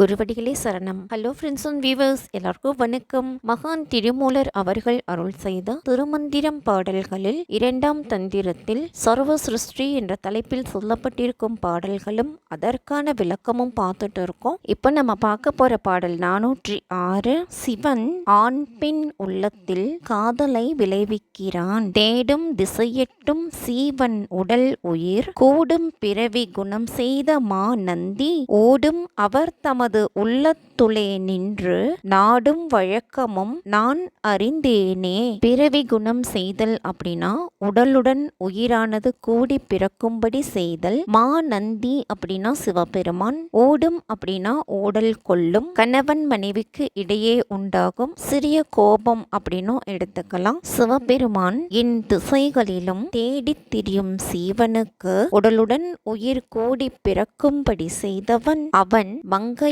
குருவடிகளே சரணம். Hello friends and viewers எல்லாருக்கும் வணக்கம். மகான் திருமூலர் அவர்கள் அருள் செய்த திருமந்திரம் பாடல்களில் இரண்டாம் தந்திரத்தில் சர்வ சிருஷ்டி என்ற தலைப்பில் சொல்லப்பட்டிருக்கும் பாடல்களும் அதற்கான விளக்கமும் பார்த்துட்டு இருக்கோம். இப்போ நம்ம பார்க்க போற பாடல் நானூற்றி ஆறு. சிவன் ஆண் பெண் உள்ளத்தில் காதலை விளைவிக்கிறான். தேடும் திசையெட்டும் சீவன் உடல் உயிர். கூடும் பிறவி குணம் செய்த மா நந்தி ஓடும் அவர் தமது உள்ளத்துளே நின்று நாடும் வழக்கமும் நான் அறிந்தேனே. பிறவி குணம் செய்தல் அப்படின்னா உடலுடன் உயிரானது கூடி பிறக்கும்படி செய்தல். மா நந்தி அப்படின்னா சிவபெருமான் ஓடும் அப்படின்னா ஓடல் கொள்ளும். கணவன் மனைவிக்கு இடையே உண்டாகும் சிறிய கோபம் அப்படின்னும் எடுத்துக்கலாம். சிவபெருமான் என் திசைகளிலும் தேடித் திரியும் சீவனுக்கு உடலுடன் உயிர் கூடி பிறக்கும்படி செய்தவன். அவன்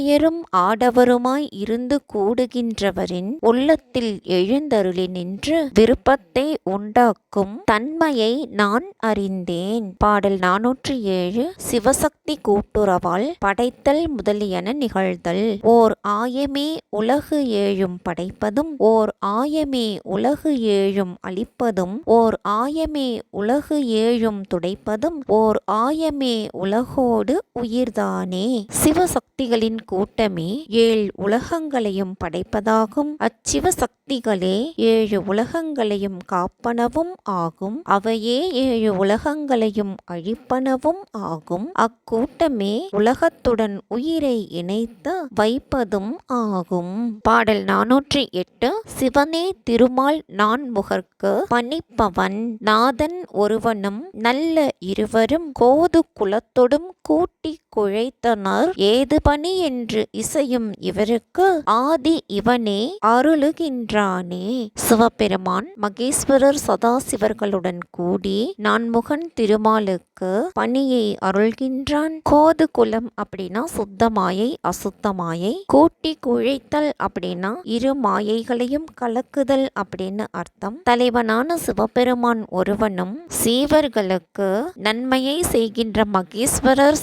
ஆடையரும் ஆடவருமாய் இருந்து கூடுகின்றவரின் உள்ளத்தில் எழுந்தருளி நின்று விருப்பத்தை உண்டாக்கும் தன்மையை நான் அறிந்தேன். பாடல் நானூற்றி ஏழு சிவசக்தி கூட்டுறவால் படைத்தல் முதலியன நிகழ்தல். ஓர் ஆயமே உலகு ஏழும் படைப்பதும் ஓர் ஆயமே உலகு ஏழும் அளிப்பதும் ஓர் ஆயமே உலகு ஏழும் துடைப்பதும் ஓர் ஆயமே உலகோடு உயிர்தானே. சிவசக்திகளின் கூட்டமே ஏழு உலகங்களையும் படைப்பதாகும். அச்சிவ சக்திகளே ஏழு உலகங்களையும் காப்பனவும் ஆகும். அவையே ஏழு உலகங்களையும் அழிப்பனவும் ஆகும். அக்கூட்டமே உலகத்துடன் உயிரை இணைத்து வைப்பதும் ஆகும். பாடல் நானூற்றி எட்டு. சிவனே திருமால் நான் முகர்க்கு பணிப்பவன். நாதன் ஒருவனும் நல்ல இருவரும் கோது குலத்தொடும் கூட்டி குழைத்தனர். ஏது பணி என்று இசையும் இவருக்கு ஆதி இவனே அருளுகின்றானே. சிவபெருமான் மகேஸ்வரர் சதாசிவர்களுடன் கூடி நான்முகன் திருமாலுக்கு பணியை அருள்கின்றான். கோது குலம் அப்படின்னா சுத்த மாயை அசுத்த மாயை. கூட்டி குழைத்தல் அப்படின்னா இரு மாயைகளையும் கலக்குதல் அப்படின்னு அர்த்தம். தலைவனான சிவபெருமான் ஒருவனும் சீவர்களுக்கு நன்மையை செய்கின்ற மகேஸ்வரர்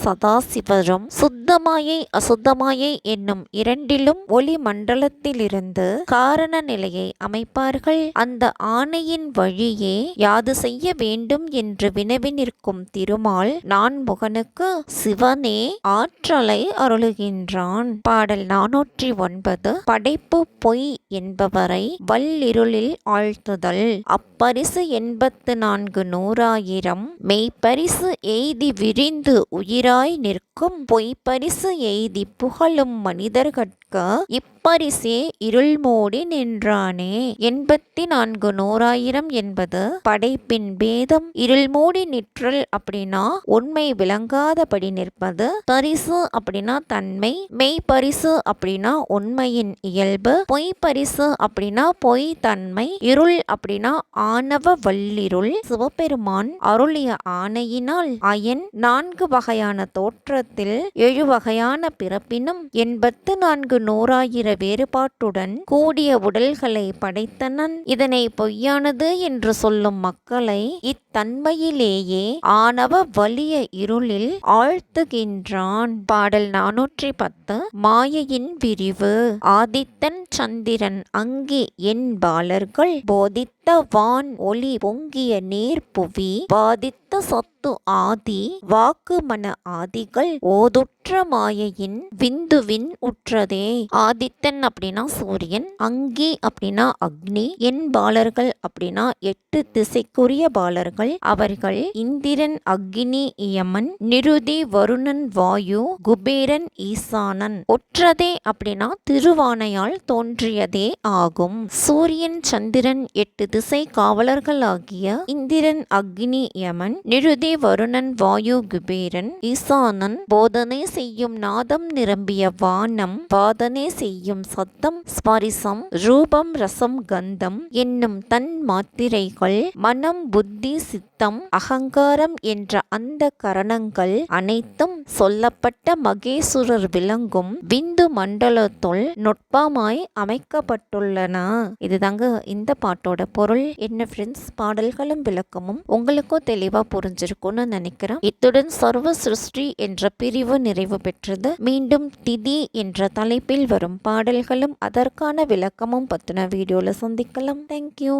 சதாசிவரும் சுத்தமாயை அசுத்தமாயை என்னும் இரண்டிலும் ஒளி மண்டலத்திலிருந்து காரண நிலையை அமைப்பார்கள். அந்த ஆணையின் வழியே யாது செய்ய வேண்டும் என்று வினவி நிற்கும் திருமால் நான் முகனுக்கு சிவனே ஆற்றலை அருளுகின்றான். பாடல் நானூற்றி ஒன்பது படைப்பு பொய் என்பவரை வல்லிருளில் ஆழ்த்துதல். அப்பரிசு எண்பத்து நான்கு நூறாயிரம் மெய்ப்பரிசு எய்தி விரிந்து உயிராய் நிற்கும் பொய்ப்பரிசு எய்தி புகழும் மனிதர்கட்க இப்பரிசே இருள் மூடி நின்றானே. எண்பத்தி நான்கு நூறாயிரம் என்பது படைப்பின் பேதம். இருள் மூடி நிற்றல் அப்படின்னா உண்மை விளங்காதபடி நிற்பது. பரிசு அப்படின்னா தன்மை. மெய் பரிசு அப்படின்னா உண்மையின் இயல்பு. பொய் பரிசு அப்படின்னா பொய் தன்மை. இருள் அப்படின்னா ஆணவ வல்லிருள். சிவபெருமான் அருளிய ஆணையினால் அயன் நான்கு வகையான தோற்றத்தில் ஏழு வகையான பிறப்பினும் எண்பத்து நான்கு நூறாயிர வேறுபாட்டுடன் கூடிய உடல்களை படைத்தனன். இதனை பொய்யானது என்று சொல்லும் மக்களை இத்தன்மையிலேயே ஆணவ வலிய இருளில் ஆழ்த்துகின்றான். பாடல் நானூற்றி பத்து. மாயையின் விரிவு. ஆதித்தன் சந்திரன் அங்கே என்பாளர்கள் போதித்த வான் ஒளி பொங்கிய நீர் புவி பாதித்த சொத்து ஆதி. வாக்கு மன ஆதிகள். ஓதுற்ற மாயையின் விந்துவின் உற்றதே. ஆதித்தன் அப்படின்னா சூரியன் அங்கி அப்படின்னா அக்னி என் பாலர்கள் அப்படின்னா எட்டு திசைக்குரிய பாலர்கள். அவர்கள் இந்திரன் அக்னி இயமன் நிருதி வருணன் வாயு குபேரன் ஈசானன். ஒற்றதே அப்படின்னா திருவானையால் தோன்றியதே ஆகும். சூரியன் சந்திரன் எட்டு திசை காவலர்களாகிய இந்திரன் அக்னி யமன் நிருதி வருணன் வாயு குபேரன் ஈசானன் போதனை செய்யும் நாதம் நிரம்பிய வானம் வாதனை செய்யும் சத்தம் ஸ்பரிசம் ரூபம் ரசம் கந்தம் என்னும் தன் மாத்திரைகள் மனம் புத்தி சித்தம் அகங்காரம் என்ற அந்த கரணங்கள் அனைத்தும் சொல்லப்பட்ட மகேசுரர் விளங்கும் விந்து மண்டலத்துள் நுட்பமாய் அமைக்கப்பட்டுள்ளன. இதுதாங்க இந்த பாட்டோட பொருள். பொருள் என்ன ஃப்ரெண்ட்ஸ் பாடல்களும் விளக்கமும் உங்களுக்கும் தெளிவா புரிஞ்சிருக்கும்னு நினைக்கிறேன். இத்துடன் சர்வ சிருஷ்டி என்ற பிரிவு நிறைவு பெற்றது. மீண்டும் திதி என்ற தலைப்பில் வரும் பாடல்களும் அதற்கான விளக்கமும் பற்றின வீடியோவில் சந்திக்கலாம். தேங்க்யூ